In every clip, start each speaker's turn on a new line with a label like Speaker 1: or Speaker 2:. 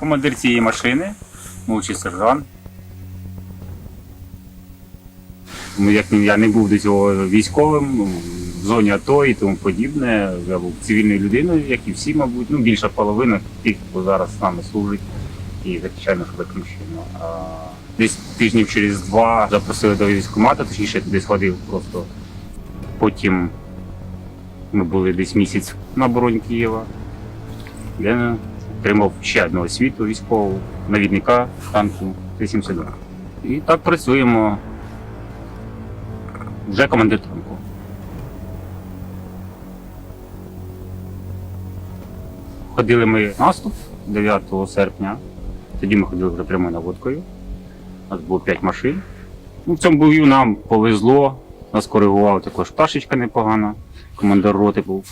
Speaker 1: командир цієї машини, молодший сержант. Ну, як я не був до цього військовим ну, в зоні АТО і тому подібне. Я був цивільною людиною, як і всі, мабуть. Ну, більша половина тих, хто зараз з нами служить і захищає нашу батьківщину. Десь тижнів через два запросили до військкомату, точніше туди сходив просто. Потім ми були десь місяць на обороні Києва. Я отримав ще одну освіту військову, навідника танку Т-72. І так працюємо. Вже командир танку. Ходили ми наступ 9 серпня. Тоді ми ходили вже прямою наводкою. У нас було 5 машин. Ну, в цьому бою нам повезло. Нас коригувала також пташечка непогана. Командир роти був.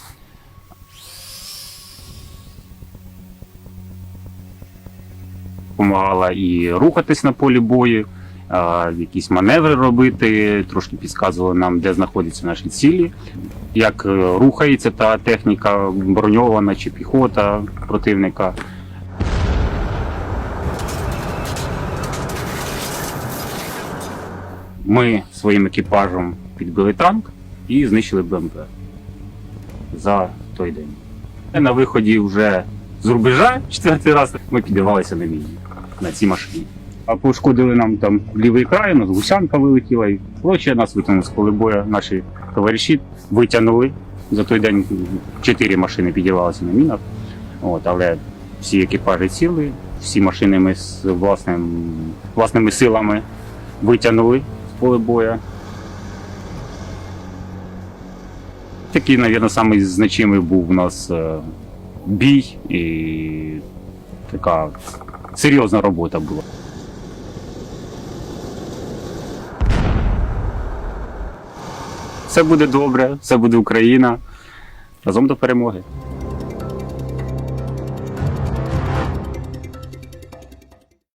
Speaker 1: Помагала і рухатись на полі бою, якісь маневри робити, трошки підказувала нам, де знаходяться наші цілі, як е, рухається та техніка броньована чи піхота противника. Ми своїм екіпажем підбили танк і знищили БМП за той день. На виході вже з рубежа четвертий раз ми підірвалися на міні на цій машині. А пошкодили нам там лівий край, у нас гусянка вилетіла і проче нас витягнули з поле бою. Наші товариші витягнули. За той день чотири машини підірвалися на мінах. От, але всі екіпажі ціли, всі машини ми з власним, власними силами витягнули з поля бою. Такий, мабуть, самий значимий був у нас е, бій і така серйозна робота була. Все буде добре, все буде Україна. Разом до перемоги.